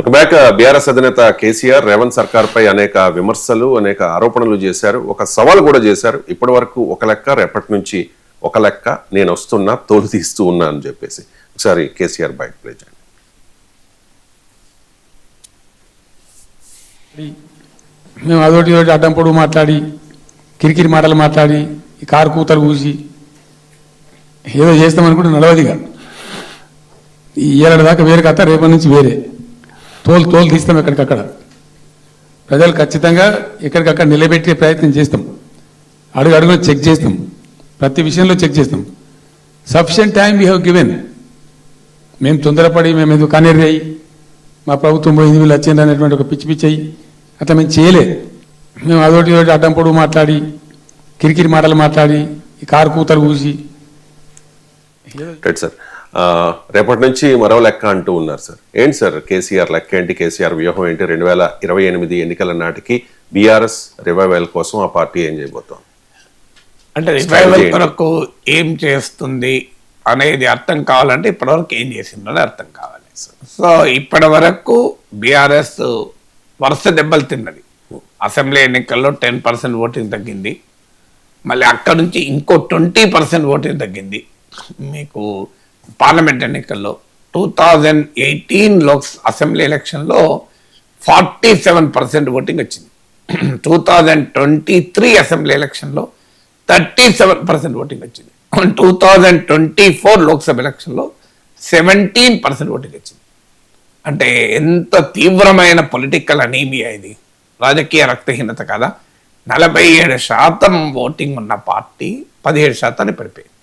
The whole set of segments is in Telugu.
ఒక బ్యాక్ బీఆర్ఎస్ అధినేత కేసీఆర్ రేవంత్ సర్కార్ పై అనేక విమర్శలు అనేక ఆరోపణలు చేశారు. ఒక సవాల్ కూడా చేశారు. ఇప్పటి వరకు ఒక లెక్క రేపటి నుంచి ఒక లెక్క నేను వస్తున్నా తోలు తీస్తూ ఉన్నా అని చెప్పేసి. ఒకసారి కేసీఆర్ బయట ప్లే చేయండి. మేము అదొకటి ఇదొకటి అడ్డం పొడుగు మాట్లాడి కిరికిరి మాటలు మాట్లాడి కారు కూతలు కూసి ఏదో చేస్తామనుకుంటే నడవదిగా ఈ ఏడాది దాకా వేరే కథ రేపటి నుంచి వేరే. తోలు తోలు తీస్తాం ఎక్కడికక్కడ. ప్రజలు ఖచ్చితంగా ఎక్కడికక్కడ నిలబెట్టే ప్రయత్నం చేస్తాం. అడుగు అడుగులో చెక్ చేస్తాం. ప్రతి విషయంలో చెక్ చేస్తాం. Sufficient time we have given. మేము తొందరపడి మేము ఎందుకు కనేరి మా ప్రభుత్వం పోయింది వీళ్ళు వచ్చింది అనేటువంటి ఒక పిచ్చి పిచ్చి అయ్యి అట్లా మేము చేయలే. మేము అదొకటి ఒకటి అడ్డం పొడుగు మాట్లాడి కిరికిరి మాటలు మాట్లాడి ఈ కారు కూతలు కూసి. రైట్ సార్ రేపటి నుంచి మరో లెక్క అంటూ ఉన్నారు సార్. ఏంటి సార్ కేసీఆర్ లెక్క ఏంటి? కేసీఆర్ వ్యూహం ఏంటి? రెండు వేల ఇరవై ఎనిమిది ఎన్నికల నాటికి బీఆర్ఎస్ రివైవల్ కోసం ఆ పార్టీ ఏం చేయబోతోంది? అంటే రివైవల్? కొరకు ఏం చేస్తుంది అనేది అర్థం కావాలంటే ఇప్పటివరకు ఏం చేసిందని అర్థం కావాలి సో ఇప్పటి వరకు బీఆర్ఎస్ వరుస దెబ్బలు తిన్నది. అసెంబ్లీ ఎన్నికల్లో టెన్ పర్సెంట్ ఓటింగ్ తగ్గింది. మళ్ళీ అక్కడ నుంచి ఇంకో ట్వంటీ పర్సెంట్ ఓటింగ్ తగ్గింది. మీకు పార్లమెంట్ ఎన్నికల్లో two thousand eighteen Lok assembly ఎలక్షన్లో ఫార్టీ సెవెన్ పర్సెంట్ ఓటింగ్ వచ్చింది. Two thousand twenty three assembly ఎలక్షన్లో థర్టీ సెవెన్ పర్సెంట్ ఓటింగ్ వచ్చింది. Two thousand twenty four Lok Sabha ఎలక్షన్లో సెవెంటీన్ పర్సెంట్ ఓటింగ్ వచ్చింది. అంటే ఎంత తీవ్రమైన పొలిటికల్ అనీమియా ఇది. రాజకీయ రక్తహీనత కదా? నలభై ఏడు శాతం ఓటింగ్ ఉన్న పార్టీ పదిహేడు శాతాన్ని పడిపోయింది.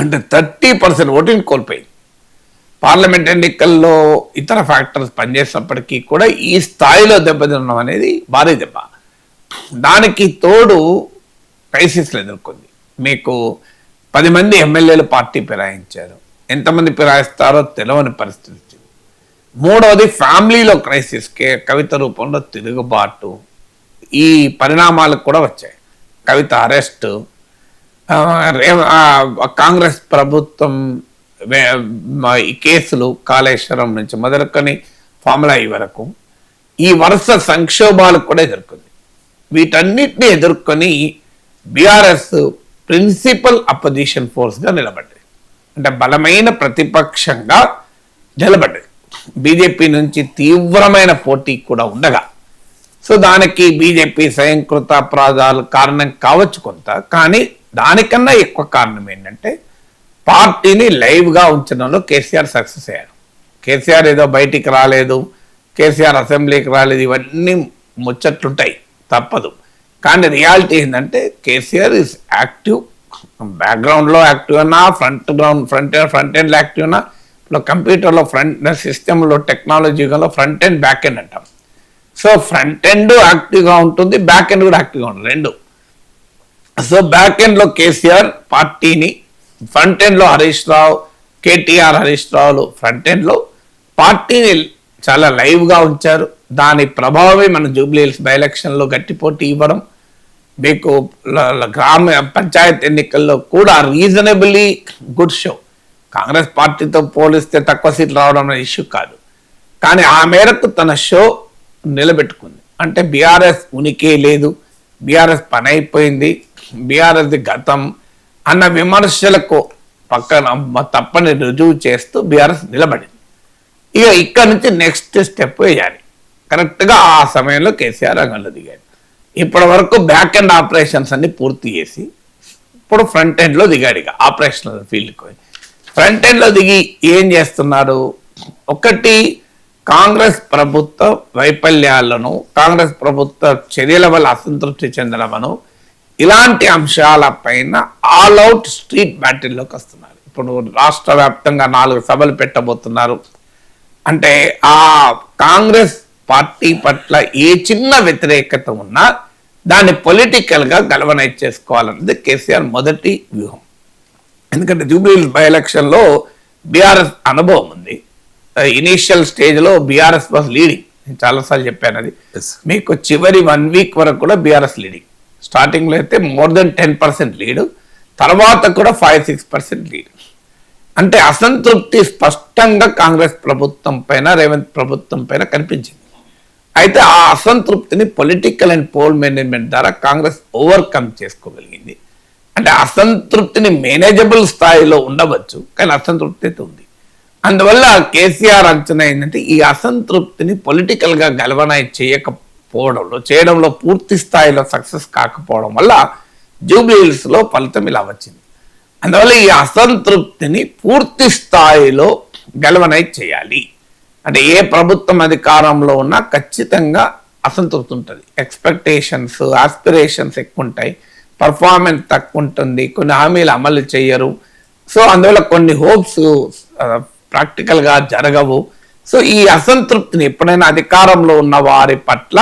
అంటే థర్టీ పర్సెంట్ ఓటింగ్ కోల్పోయింది. పార్లమెంట్ ఎన్నికల్లో ఇతర ఫ్యాక్టర్స్ పనిచేసినప్పటికీ కూడా ఈ స్థాయిలో దెబ్బతినడం అనేది భారీ దెబ్బ. దానికి తోడు క్రైసిస్లు ఎదుర్కొంది. మీకు పది మంది ఎమ్మెల్యేలు పార్టీ ఫిరాయించారు. ఎంతమంది ఫిరాయిస్తారో తెలవని పరిస్థితి వచ్చింది. మూడవది ఫ్యామిలీలో క్రైసిస్ కే కవిత రూపంలో తిరుగుబాటు. ఈ పరిణామాలకు కూడా వచ్చాయి. కవిత అరెస్ట్ కాంగ్రెస్ ప్రభుత్వం ఈ కేసులు కాళేశ్వరం నుంచి మొదలుకొని ఫార్ములా వరకు. ఈ వరుస సంక్షోభాలు కూడా ఎదుర్కొంది. వీటన్నిటిని ఎదుర్కొని బీఆర్ఎస్ ప్రిన్సిపల్ అపోజిషన్ ఫోర్స్గా నిలబడ్డది. అంటే బలమైన ప్రతిపక్షంగా నిలబడ్డది. బీజేపీ నుంచి తీవ్రమైన పోటీ కూడా ఉండగా. సో దానికి బీజేపీ స్వయంకృత అపరాధాలు కారణం కావచ్చు కొంత కానీ దానికన్నా ఎక్కువ కారణం ఏంటంటే పార్టీని లైవ్గా ఉంచడంలో కేసీఆర్ సక్సెస్ అయ్యారు కేసీఆర్ ఏదో బయటికి రాలేదు కేసీఆర్ అసెంబ్లీకి రాలేదు ఇవన్నీ ముచ్చట్లుంటాయి తప్పదు. కానీ రియాలిటీ ఏంటంటే కేసీఆర్ ఈజ్ యాక్టివ్ బ్యాక్గ్రౌండ్లో యాక్టివ్ అన్నా ఫ్రంట్ గ్రౌండ్ ఫ్రంట్ ఫ్రంట్ ఎండ్లో యాక్టివ్ అన్నా ఇప్పుడు కంప్యూటర్లో ఫ్రంట్ సిస్టంలో యుగంలో ఫ్రంట్ ఎండ్ బ్యాక్ ఎండ్ అంటాం. సో ఫ్రంట్ ఎండ్ యాక్టివ్గా ఉంటుంది బ్యాక్ ఎండ్ కూడా యాక్టివ్గా ఉంటుంది రెండు. సో బ్యాక్ ఎండ్లో కేసీఆర్ పార్టీని ఫ్రంట్ ఎండ్లో హరీష్ రావు కేటీఆర్ హరీష్ రావులు ఫ్రంట్ ఎండ్లో పార్టీని చాలా లైవ్గా ఉంచారు. దాని ప్రభావమే మన జూబ్లీహిల్స్ బై ఎలక్షన్లో గట్టి పోటీ ఇవ్వడం మీకు గ్రామ పంచాయత్ ఎన్నికల్లో కూడా రీజనబుల్లీ గుడ్ షో కాంగ్రెస్ పార్టీతో పోలిస్తే తక్కువ సీట్లు రావడం అనే ఇష్యూ కాదు. కానీ ఆ మేరకు తన షో నిలబెట్టుకుంది. అంటే బీఆర్ఎస్ ఉనికి లేదు. బీఆర్ఎస్ పని అయిపోయింది. బీఆర్ఎస్ గతం అన్న విమర్శలకు పక్కన తప్పని రుజువు చేస్తూ బీఆర్ఎస్ నిలబడింది. ఇక ఇక్కడ నుంచి నెక్స్ట్ స్టెప్ వేయాలి. కరెక్ట్గా ఆ సమయంలో కేసీఆర్ రంగంలో దిగాడు. ఇప్పటి వరకు బ్యాక్ ఎండ్ ఆపరేషన్స్ అన్ని పూర్తి చేసి ఇప్పుడు ఫ్రంట్ ఎండ్లో దిగాడు ఇక ఆపరేషనల్ ఫీల్డ్కి పోయి ఫ్రంట్ ఎండ్లో దిగి ఏం చేస్తున్నారు? ఒకటి కాంగ్రెస్ ప్రభుత్వ వైఫల్యాలను కాంగ్రెస్ ప్రభుత్వ చర్యల వల్ల అసంతృప్తి చెందడమను ఇలాంటి అంశాలపైన ఆల్ అవుట్ స్ట్రీట్ బ్యాటిల్లోకి వస్తున్నారు. ఇప్పుడు రాష్ట్ర వ్యాప్తంగా నాలుగు సభలు పెట్టబోతున్నారు. అంటే ఆ కాంగ్రెస్ పార్టీ పట్ల ఏ చిన్న వ్యతిరేకత ఉన్నా దాన్ని పొలిటికల్గా గలవనైజ్ చేసుకోవాలన్నది కేసీఆర్ మొదటి వ్యూహం. ఎందుకంటే జూబ్లీ బై ఎలక్షన్లో బీఆర్ఎస్ అనుభవం ఉంది. ఇనీషియల్ స్టేజ్లో బీఆర్ఎస్ వాజ్ లీడింగ్. నేను చాలాసార్లు చెప్పాను అది. మీకు చివరి వన్ వీక్ వరకు కూడా బీఆర్ఎస్ లీడింగ్. స్టార్టింగ్లో అయితే more than ten percent lead తర్వాత కూడా ఫైవ్ సిక్స్ పర్సెంట్ లీడ్. అంటే అసంతృప్తి స్పష్టంగా కాంగ్రెస్ ప్రభుత్వం పైన రేవంత్ ప్రభుత్వం పైన కనిపించింది. అయితే ఆ అసంతృప్తిని పొలిటికల్ అండ్ పోల్ మేనేజ్మెంట్ ద్వారా కాంగ్రెస్ ఓవర్కమ్ చేసుకోగలిగింది. అంటే అసంతృప్తిని మేనేజబుల్ స్థాయిలో ఉండవచ్చు కానీ అసంతృప్తి అయితే ఉంది. అందువల్ల కేసీఆర్ అంచనా ఏంటంటే ఈ అసంతృప్తిని పొలిటికల్గా గా గల్వనైజ్ పోవడంలో చేయడంలో పూర్తి స్థాయిలో సక్సెస్ కాకపోవడం వల్ల జూబ్లీహిల్స్లో ఫలితం ఇలా వచ్చింది. అందువల్ల ఈ అసంతృప్తిని పూర్తి స్థాయిలో గల్వనైజ్ చేయాలి. అంటే ఏ ప్రభుత్వం అధికారంలో ఉన్నా ఖచ్చితంగా అసంతృప్తి ఉంటుంది. ఎక్స్పెక్టేషన్స్ ఆస్పిరేషన్స్ ఎక్కువ ఉంటాయి పర్ఫార్మెన్స్ తక్కువ ఉంటుంది కొన్ని హామీలు అమలు చేయరు. సో అందువల్ల కొన్ని హోప్స్ ప్రాక్టికల్గా జరగవు. సో ఈ అసంతృప్తిని ఎప్పుడైనా అధికారంలో ఉన్న వారి పట్ల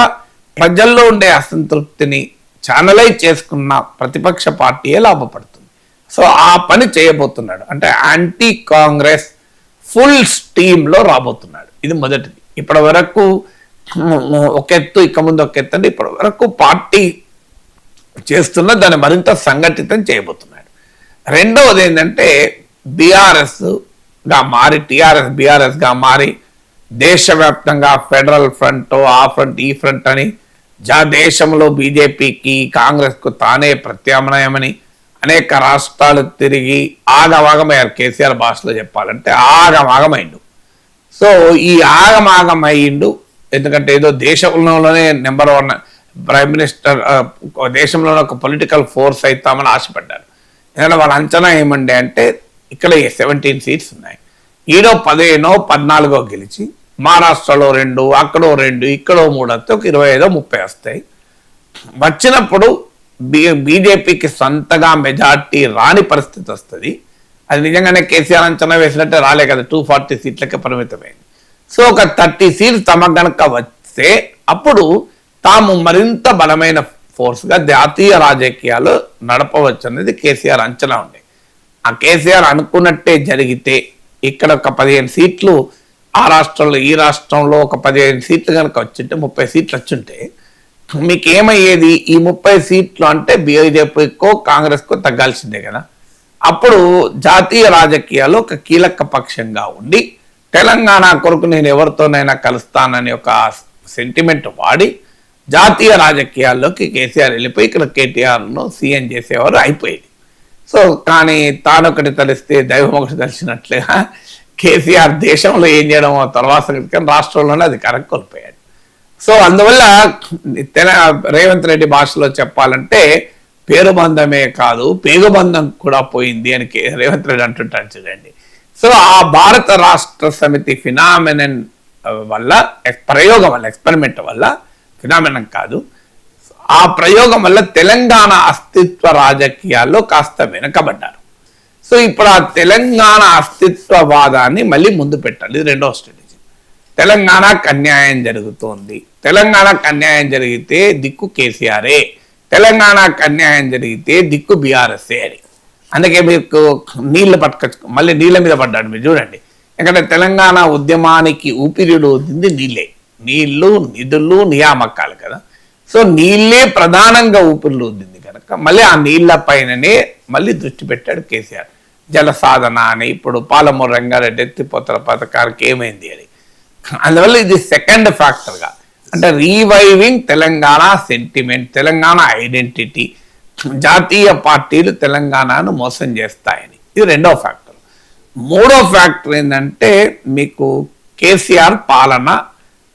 ప్రజల్లో ఉండే అసంతృప్తిని ఛానలైజ్ చేసుకున్న ప్రతిపక్ష పార్టీయే లాభపడుతుంది. సో ఆ పని చేయబోతున్నాడు. అంటే యాంటీ కాంగ్రెస్ ఫుల్ స్టీమ్లో రాబోతున్నాడు. ఇది మొదటిది. ఇప్పటి వరకు ఒక ఎత్తు ఇక ముందు ఒక ఎత్తు అంటే ఇప్పటి వరకు పార్టీ చేస్తున్న దాన్ని మరింత సంఘటితం చేయబోతున్నాడు. రెండవది ఏంటంటే బీఆర్ఎస్గా మారి టిఆర్ఎస్ బీఆర్ఎస్గా మారి దేశవ్యాప్తంగా ఫెడరల్ ఫ్రంట్ ఆ ఫ్రంట్ ఈ ఫ్రంట్ అని జా దేశంలో బీజేపీకి కాంగ్రెస్కు తానే ప్రత్యామ్నాయమని అనేక రాష్ట్రాలు తిరిగి ఆగమాగమయ్యారు. కేసీఆర్ భాషలో చెప్పాలంటే ఆగమాగమైండు. సో ఈ ఆగమాగమయ్యిండు ఎందుకంటే ఏదో దేశంలోనే నెంబర్ వన్ ప్రైమ్ మినిస్టర్ దేశంలోనే ఒక పొలిటికల్ ఫోర్స్ అవుతామని ఆశపడ్డారు. ఎందుకంటే వాళ్ళ అంచనా ఏమండి అంటే ఇక్కడ సెవెంటీన్ సీట్స్ ఉన్నాయి. ఈడో పదిహేనో పద్నాలుగో గెలిచి మహారాష్ట్రలో రెండు అక్కడో రెండు ఇక్కడో మూడు వస్తే ఒక ఇరవై ఐదో ముప్పై వస్తాయి. వచ్చినప్పుడు బీ బీజేపీకి సొంతగా మెజార్టీ రాని పరిస్థితి వస్తుంది. అది నిజంగానే కేసీఆర్ అంచనా వేసినట్టే రాలే కదా టూ ఫార్టీ సీట్లకే పరిమితమైంది. సో ఒక థర్టీ సీట్స్ తమ గనక వస్తే అప్పుడు తాము మరింత బలమైన ఫోర్స్గా జాతీయ రాజకీయాలు నడపవచ్చు అనేది కేసీఆర్ అంచనా ఉండే ఆ కేసీఆర్ అనుకున్నట్టే జరిగితే ఇక్కడ ఒక పదిహేను సీట్లు ఆ రాష్ట్రంలో ఈ రాష్ట్రంలో ఒక పదిహేను సీట్లు కనుక వచ్చింటే ముప్పై సీట్లు వచ్చింటే మీకు ఏమయ్యేది ఈ ముప్పై సీట్లు అంటే బీజేపీకో కాంగ్రెస్కో తగ్గాల్సిందే కదా. అప్పుడు జాతీయ రాజకీయాలు ఒక కీలక పక్షంగా ఉండి తెలంగాణ కొరకు నేను ఎవరితోనైనా కలుస్తానని ఒక సెంటిమెంట్ వాడి జాతీయ రాజకీయాల్లోకి కేసీఆర్ వెళ్ళిపోయి ఇక్కడ కేటీఆర్ను సీఎం చేసేవారు అయిపోయింది. సో కానీ తానొకటి తలిస్తే దైవం ఒకటి తెలిసినట్లుగా కేసీఆర్ దేశంలో ఏం చేయడం తర్వాత కానీ రాష్ట్రంలోనే అధికారం కోల్పోయాడు సో అందువల్ల తెల రేవంత్ రెడ్డి భాషలో చెప్పాలంటే పేరు బంధమే కాదు పేగుబంధం కూడా పోయింది అని కే- రేవంత్ రెడ్డి అంటుంటాడు చూడండి. సో ఆ భారత రాష్ట్ర సమితి ఫినామినన్ వల్ల ప్రయోగం వల్ల ఎక్స్పెరిమెంట్ వల్ల ఫినామినం కాదు ఆ ప్రయోగం వల్ల తెలంగాణ అస్తిత్వ రాజకీయాల్లో కాస్త వెనుకబడ్డారు. సో ఇప్పుడు ఆ తెలంగాణ అస్తిత్వవాదాన్ని మళ్ళీ ముందు పెట్టాలి. రెండవ స్ట్రాటజీ తెలంగాణకు అన్యాయం జరుగుతోంది. తెలంగాణకు అన్యాయం జరిగితే దిక్కు కేసీఆరే. తెలంగాణకు అన్యాయం జరిగితే దిక్కు బీఆర్ఎస్ఏ అని. అందుకే మీకు నీళ్ళు పట్టుకొచ్చు మళ్ళీ నీళ్ళ మీద పడ్డాడు మీరు చూడండి. ఎందుకంటే తెలంగాణ ఉద్యమానికి ఊపిరిడు ఉంది నీళ్ళే. నీళ్ళు నిధులు నియామకాలు కదా. సో నీళ్ళే ప్రధానంగా ఊపిరిలో ఉంది కనుక మళ్ళీ ఆ నీళ్ళ పైననే మళ్ళీ దృష్టి పెట్టాడు కేసీఆర్. జల సాధన అని ఇప్పుడు పాలమూరు రంగారెడ్డి ఎత్తిపోతల పథకానికి ఏమైంది అని. అందువల్ల ఇది సెకండ్ ఫ్యాక్టర్గా అంటే reviving Telangana sentiment Telangana identity జాతీయ పార్టీలు తెలంగాణను మోసం చేస్తాయని. ఇది రెండో ఫ్యాక్టర్ మూడో ఫ్యాక్టర్ ఏంటంటే మీకు కేసీఆర్ పాలన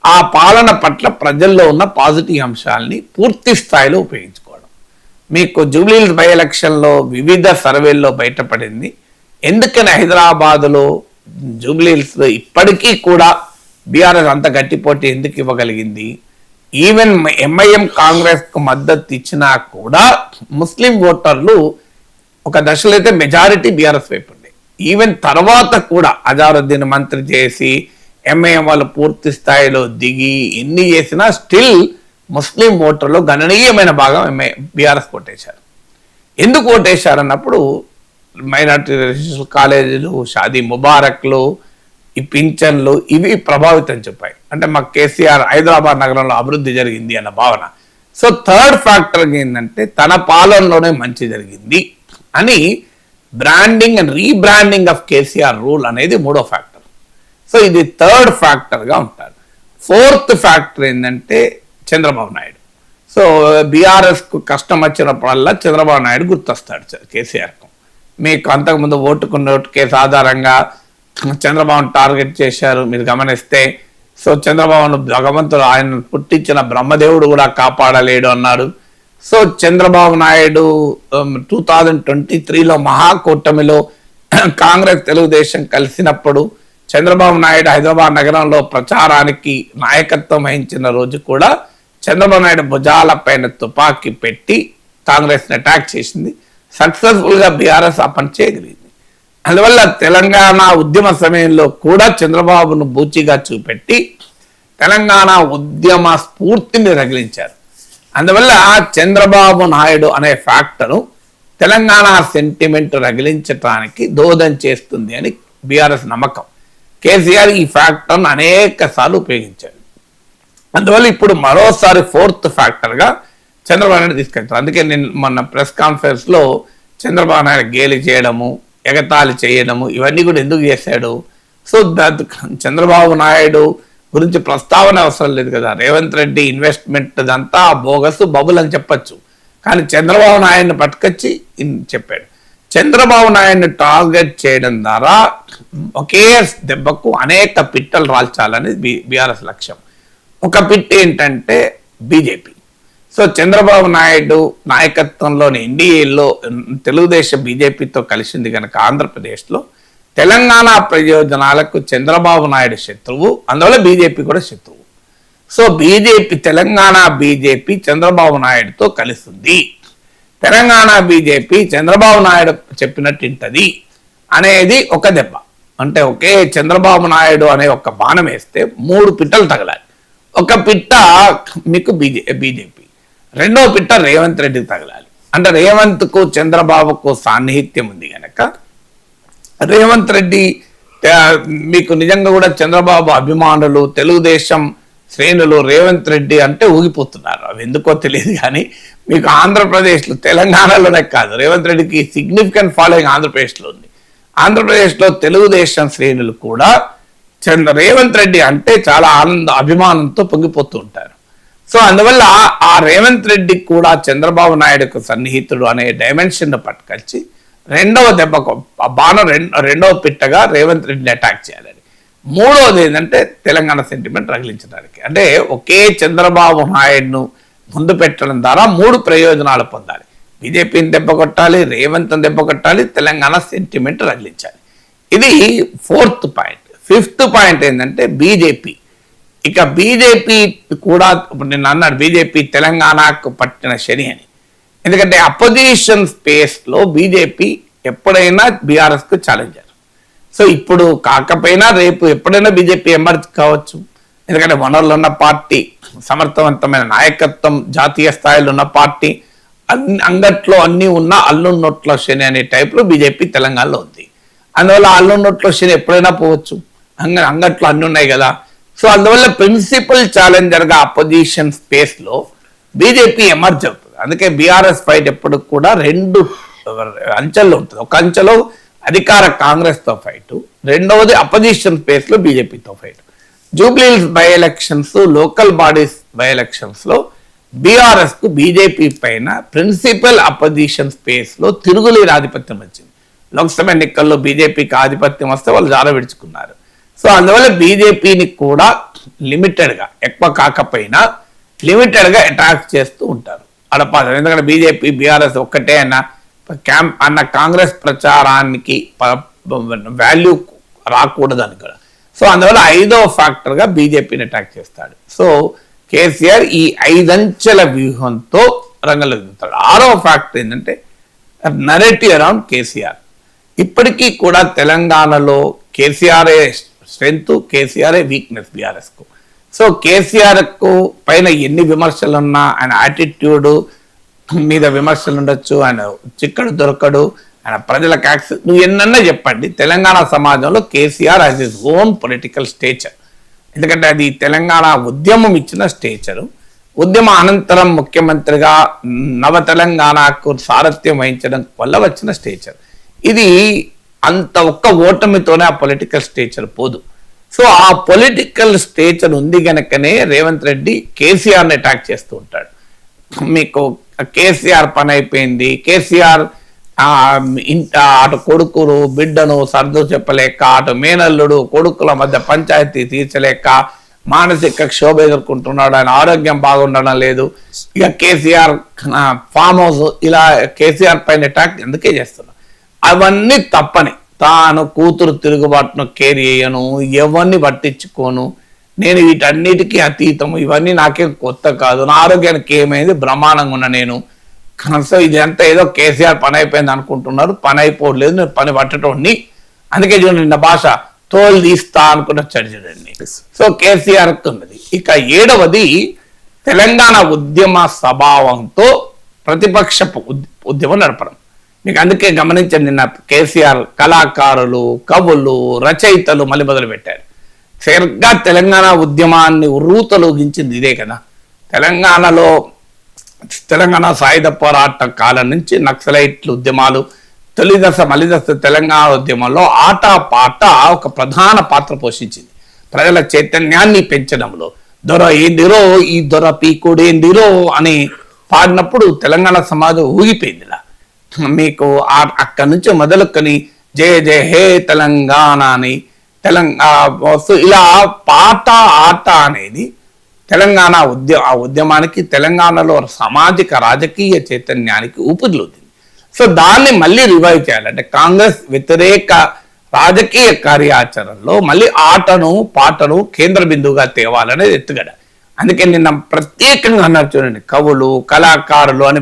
ఆ పాలన పట్ల ప్రజల్లో ఉన్న పాజిటివ్ అంశాలని పూర్తి స్థాయిలో ఉపయోగించుకోవడం. మీకు జూబ్లీహిల్స్ బై ఎలక్షన్లో వివిధ సర్వేల్లో బయటపడింది. ఎందుకని హైదరాబాదులో జూబ్లీహిల్స్లో ఇప్పటికీ కూడా బీఆర్ఎస్ అంత గట్టి పోటీ ఎందుకు ఇవ్వగలిగింది? ఈవెన్ ఎంఐఎం కాంగ్రెస్కు మద్దతు ఇచ్చినా కూడా ముస్లిం ఓటర్లు ఒక దశలో అయితే మెజారిటీ బీఆర్ఎస్ వైపు ఉండే ఈవెన్ తర్వాత కూడా అజారుద్దీన్ మంత్రి చేసి ఎంఐఎం వాళ్ళు పూర్తి స్థాయిలో దిగి ఎన్ని చేసినా స్టిల్ ముస్లిం ఓటర్లు గణనీయమైన భాగం ఎంఐ బీఆర్ఎస్ కొట్టేశారు ఎందుకు ఓటేశారు అన్నప్పుడు మైనార్టీ రెసిడెన్షియల్ కాలేజీలు షాదీ ముబారక్లు ఈ పింఛన్లు ఇవి ప్రభావితం చెప్పాయి. అంటే మాకు కేసీఆర్ హైదరాబాద్ నగరంలో అభివృద్ధి జరిగింది అన్న భావన. సో థర్డ్ ఫ్యాక్టర్ ఏంటంటే తన పాలనలోనే మంచి జరిగింది అని branding and rebranding of KCR rule అనేది మూడో ఫ్యాక్టర్. సో ఇది థర్డ్ ఫ్యాక్టర్గా ఉంటారు. ఫోర్త్ ఫ్యాక్టర్ ఏంటంటే చంద్రబాబు నాయుడు. సో బీఆర్ఎస్కు కష్టం వచ్చినప్పుడల్లా చంద్రబాబు నాయుడు గుర్తొస్తాడు కేసీఆర్కు. మీకు అంతకుముందు ఓటుకున్న ఓటు కేసు ఆధారంగా చంద్రబాబును టార్గెట్ చేశారు మీరు గమనిస్తే. సో చంద్రబాబును భగవంతుడు ఆయన పుట్టించిన బ్రహ్మదేవుడు కూడా కాపాడలేడు అన్నాడు. So Chandrababu Naidu two thousand twenty త్రీలో మహాకూటమిలో కాంగ్రెస్ తెలుగుదేశం కలిసినప్పుడు చంద్రబాబు నాయుడు హైదరాబాద్ నగరంలో ప్రచారానికి నాయకత్వం వహించిన రోజు కూడా చంద్రబాబు నాయుడు భుజాల పైన తుపాకీ పెట్టి కాంగ్రెస్ని అటాక్ చేసింది. సక్సెస్ఫుల్గా బీఆర్ఎస్ ఆ పని చేయగలిగింది. అందువల్ల తెలంగాణ ఉద్యమ సమయంలో కూడా చంద్రబాబును బూచిగా చూపెట్టి తెలంగాణ ఉద్యమ స్ఫూర్తిని రగిలించారు. అందువల్ల చంద్రబాబు నాయుడు అనే ఫ్యాక్టరు తెలంగాణ సెంటిమెంట్ రగిలించటానికి దోదం చేస్తుంది అని బీఆర్ఎస్ నమ్మకం. కేసీఆర్ ఈ ఫ్యాక్టర్ను అనేక సార్లు ఉపయోగించారు. అందువల్ల ఇప్పుడు మరోసారి ఫోర్త్ ఫ్యాక్టర్గా చంద్రబాబు నాయుడు తీసుకెళ్తారు. అందుకే నేను మొన్న ప్రెస్ కాన్ఫరెన్స్లో చంద్రబాబు నాయుడు గేలి చేయడము ఎగతాళి చేయడము ఇవన్నీ కూడా ఎందుకు చేశాడు? సో దట్ చంద్రబాబు నాయుడు గురించి ప్రస్తావన అవసరం లేదు కదా. రేవంత్ రెడ్డి ఇన్వెస్ట్మెంట్ అంతా బోగస్ బబుల్ అని చెప్పొచ్చు. కానీ చంద్రబాబు నాయుడిని పట్టుకొచ్చి చెప్పాడు. చంద్రబాబు నాయుడిని టార్గెట్ చేయడం ద్వారా ఒకే దెబ్బకు అనేక పిట్టలు రాల్చాలని బి బీఆర్ఎస్ లక్ష్యం. ఒక పిట్ ఏంటంటే బీజేపీ. సో చంద్రబాబు నాయుడు నాయకత్వంలోని ఎన్డీఏలో తెలుగుదేశం బీజేపీతో కలిసింది కనుక ఆంధ్రప్రదేశ్లో తెలంగాణ ప్రయోజనాలకు చంద్రబాబు నాయుడు శత్రువు అందువల్ల బీజేపీ కూడా శత్రువు. So BJP Telangana BJP Chandrababu నాయుడుతో కలిసింది. తెలంగాణ బీజేపీ చంద్రబాబు నాయుడు చెప్పినట్టు ఇంటది అనేది ఒక దెబ్బ. అంటే ఒకే చంద్రబాబు నాయుడు అనే ఒక బాణం వేస్తే మూడు పిట్టలు తగలాలి. ఒక పిట్ట మీకు బీజే బీజేపీ. రెండో పిట్ట రేవంత్ రెడ్డికి తగలాలి. అంటే రేవంత్కు చంద్రబాబుకు సాన్నిహిత్యం ఉంది కనుక రేవంత్ రెడ్డి మీకు నిజంగా కూడా చంద్రబాబు అభిమానులు తెలుగుదేశం శ్రేణులు రేవంత్ రెడ్డి అంటే ఊగిపోతున్నారు. అవి ఎందుకో తెలియదు కానీ మీకు ఆంధ్రప్రదేశ్లో తెలంగాణలోనే కాదు రేవంత్ రెడ్డికి సిగ్నిఫికెంట్ ఫాలోయింగ్ ఆంధ్రప్రదేశ్లో ఉంది. ఆంధ్రప్రదేశ్లో తెలుగుదేశం శ్రేణులు కూడా చంద్ర రేవంత్ రెడ్డి అంటే చాలా ఆనంద అభిమానంతో పొంగిపోతూ ఉంటారు. సో అందువల్ల ఆ రేవంత్ రెడ్డి కూడా చంద్రబాబు నాయుడుకు సన్నిహితుడు అనే డైమెన్షన్ పట్టుకొచ్చి రెండవ దెబ్బకు ఆ బాణం రెండవ పిట్టగా రేవంత్ రెడ్డిని అటాక్ చేయాలని. మూడవది ఏంటంటే తెలంగాణ సెంటిమెంట్ రగిలించడానికి. అంటే ఒకే చంద్రబాబు నాయుడును ముందు పెట్టడం ద్వారా మూడు ప్రయోజనాలు పొందాలి. బీజేపీని దెబ్బ కొట్టాలి రేవంత్ దెబ్బ కొట్టాలి తెలంగాణ సెంటిమెంట్ రగిలించాలి. ఇది ఫోర్త్ పాయింట్. ఫిఫ్త్ పాయింట్ ఏంటంటే బీజేపీ. ఇక బీజేపీ కూడా ఇప్పుడు నేను అన్నాడు బీజేపీ తెలంగాణకు పట్టిన శని అని. ఎందుకంటే అపోజిషన్ స్పేస్లో బీజేపీ ఎప్పుడైనా బీఆర్ఎస్కు ఛాలెంజర్. సో ఇప్పుడు కాకపోయినా రేపు ఎప్పుడైనా బీజేపీ ఎమర్జ్ కావచ్చు. ఎందుకంటే వనరులు ఉన్న పార్టీ సమర్థవంతమైన నాయకత్వం జాతీయ స్థాయిలో ఉన్న పార్టీ అన్ని అంగట్లో అన్ని ఉన్న అల్లు శని అనే టైప్లో బీజేపీ తెలంగాణలో ఉంది. అందువల్ల అల్లు శని ఎప్పుడైనా పోవచ్చు. అంగ అంగట్లో అన్ని ఉన్నాయి కదా. సో అందువల్ల ప్రిన్సిపల్ ఛాలెంజర్గా అపోజిషన్ స్పేస్లో బీజేపీ ఎమర్జ్ అవుతుంది. అందుకే బీఆర్ఎస్ ఫైట్ ఎప్పుడు కూడా రెండు అంచెల్లో ఉంటుంది. ఒక అంచెలో అధికార కాంగ్రెస్తో ఫైట్ రెండవది అపోజిషన్ స్పేస్లో బీజేపీతో fight Jubilee Hills by elections local bodies by ఎలక్షన్స్లో బీఆర్ఎస్కు బీజేపీ పైన ప్రిన్సిపల్ అపోజిషన్ స్పేస్లో తిరుగులేని ఆధిపత్యం వచ్చింది. లోక్సభ ఎన్నికల్లో బీజేపీకి ఆధిపత్యం వస్తే వాళ్ళు జార విడుచుకున్నారు. సో అందువల్ల బీజేపీని కూడా లిమిటెడ్గా ఎక్కువ కాకపోయినా లిమిటెడ్గా అటాక్ చేస్తూ ఉంటారు. అడపాద. ఎందుకంటే బీజేపీ బీఆర్ఎస్ ఒక్కటే అన్న క్యాంప్ అన్న కాంగ్రెస్ ప్రచారానికి వాల్యూ రాకూడదని కూడా సో అందువల్ల ఐదో ఫ్యాక్టర్గా బీజేపీని అటాక్ చేస్తాడు. సో కేసీఆర్ ఈ ఐదంచెల వ్యూహంతో రంగంలో దిగుతాడు. ఆరో ఫ్యాక్టర్ ఏంటంటే నరేటివ్ అరౌండ్ కేసీఆర్. ఇప్పటికీ కూడా తెలంగాణలో కేసీఆర్ఏ స్ట్రెంగ్త్ కేసీఆర్ఏ వీక్నెస్ బీఆర్ఎస్కు. సో కేసీఆర్కు పైన ఎన్ని విమర్శలు ఉన్నా ఆయన యాటిట్యూడ్ మీద విమర్శలు ఉండొచ్చు ఆయన చిక్కడు దొరకడు ఆయన ప్రజలకు యాక్సెస్ నువ్వు ఎన్నన్నా చెప్పండి. తెలంగాణ సమాజంలో KCR has his own political stature ఎందుకంటే అది తెలంగాణ ఉద్యమం ఇచ్చిన స్టేచరు ఉద్యమ అనంతరం ముఖ్యమంత్రిగా నవ తెలంగాణకు సారథ్యం వహించడం వల్ల వచ్చిన స్టేచర్ ఇది అంత ఒక్క ఓటమితోనే ఆ పొలిటికల్ స్టేచర్ పోదు. సో ఆ పొలిటికల్ స్టేచర్ ఉంది గనకనే రేవంత్ రెడ్డి కేసీఆర్ని అటాక్ చేస్తూ ఉంటాడు. మీకు కేసీఆర్ పని అయిపోయింది. కేసీఆర్ ఆ, ఇంట అటు కొడుకులు బిడ్డను సర్దు చెప్పలేక అటు మేనల్లుడు కొడుకుల మధ్య పంచాయతీ తీర్చలేక మానసిక క్షోభ ఎదుర్కొంటున్నాడు. ఆయన ఆరోగ్యం బాగుండడం లేదు. ఇక కేసీఆర్ ఫామ్ హౌస్ ఇలా కేసీఆర్ పైన అటాక్ ఎందుకే చేస్తున్నారు? అవన్నీ తప్పని. తాను కూతురు తిరుగుబాటును కేర్ చేయను ఎవరిని పట్టించుకోను నేను వీటన్నిటికీ అతీతము ఇవన్నీ నాకేం కొత్త కాదు. నా ఆరోగ్యానికి ఏమైంది? బ్రహ్మాండంగా ఉన్నా నేను. సో ఇదంతా ఏదో కేసీఆర్ పని అయిపోయింది అనుకుంటున్నారు పని అయిపోవట్లేదు నేను పని పట్టటోడిని. అందుకే చూడండి నా భాష తోలు తీస్తా అనుకున్న వచ్చాడు చూడండి. సో కేసీఆర్ ఉన్నది. ఇక ఏడవది తెలంగాణ ఉద్యమ స్వభావంతో ప్రతిపక్షపు ఉద్- ఉద్యమం నడపడం. మీకు అందుకే గమనించండి నిన్న కేసీఆర్ కళాకారులు కవులు రచయితలు మళ్ళీ మొదలు పెట్టారు సరిగ్గా తెలంగాణ ఉద్యమాన్ని ఉర్రూతలోగించింది ఇదే కదా. తెలంగాణలో తెలంగాణ సాయుధ పోరాట కాలం నుంచి నక్సలైట్లు ఉద్యమాలు తొలి దశ తెలంగాణ ఉద్యమంలో ఆట పాట ఒక ప్రధాన పాత్ర పోషించింది. ప్రజల చైతన్యాన్ని పెంచడంలో దొర ఏందిరో ఈ దొర పీకుడేందిరో అని పాడినప్పుడు తెలంగాణ సమాజం ఊగిపోయిందిలా. మీకు అక్కడి నుంచి మొదలుకొని జయ జయ హే తెలంగాణ అని తెలంగాణ ఇలా పాట ఆట అనేది తెలంగాణ ఉద్య ఆ ఉద్యమానికి తెలంగాణలో సామాజిక రాజకీయ చైతన్యానికి ఊపిరిలోదింది సో దాన్ని మళ్ళీ రివైవ్ చేయాలంటే కాంగ్రెస్ వ్యతిరేక రాజకీయ కార్యాచరణలో మళ్ళీ ఆటను పాటను కేంద్ర బిందువుగా తేవాలనేది ఎత్తుగడ. అందుకే నిన్న ప్రత్యేకంగా అన్నారు చూడండి కవులు కళాకారులు అని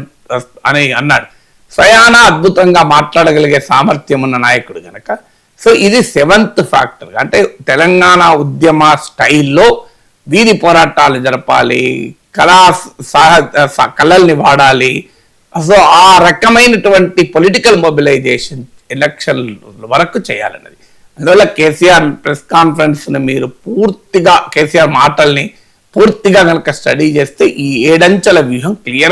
అని అన్నాడు. స్వయాన అద్భుతంగా మాట్లాడగలిగే సామర్థ్యం ఉన్న నాయకుడు కనుక సో ఇది సెవెంత్ ఫ్యాక్టర్. అంటే తెలంగాణ ఉద్యమ స్టైల్లో వీధి పోరాటాలు జరపాలి కళా సహ స- కళల్ని వాడాలి. సో ఆ రకమైనటువంటి పొలిటికల్ మొబిలైజేషన్ ఎలక్షన్ వరకు చేయాలన్నది. అందువల్ల కేసీఆర్ ప్రెస్ కాన్ఫరెన్స్ని మీరు పూర్తిగా కేసీఆర్ మాటల్ని పూర్తిగా కనుక స్టడీ చేస్తే ఈ ఏడంచెల వ్యూహం క్లియర్గా